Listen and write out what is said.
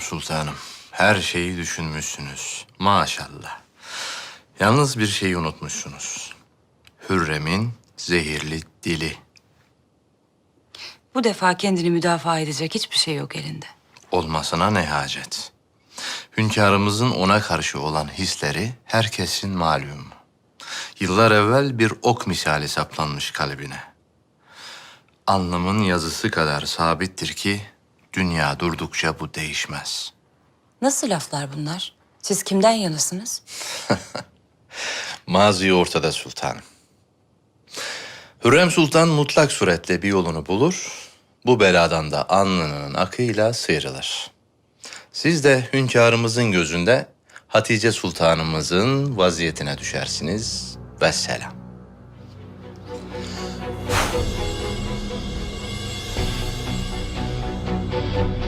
sultanım. Her şeyi düşünmüşsünüz. Maşallah. Yalnız bir şeyi unutmuşsunuz. Hürrem'in zehirli dili. Bu defa kendini müdafaa edecek hiçbir şey yok elinde. Olmasına ne hacet? Hünkârımızın ona karşı olan hisleri herkesin malum. Yıllar evvel bir ok misali saplanmış kalbine. Alnımın yazısı kadar sabittir ki dünya durdukça bu değişmez. Nasıl laflar bunlar? Siz kimden yanasınız? Mazi ortada sultanım. Hürrem Sultan mutlak suretle bir yolunu bulur, bu beladan da alnının akıyla sıyrılır. Siz de hünkârımızın gözünde Hatice Sultanımızın vaziyetine düşersiniz. Vesselam. Música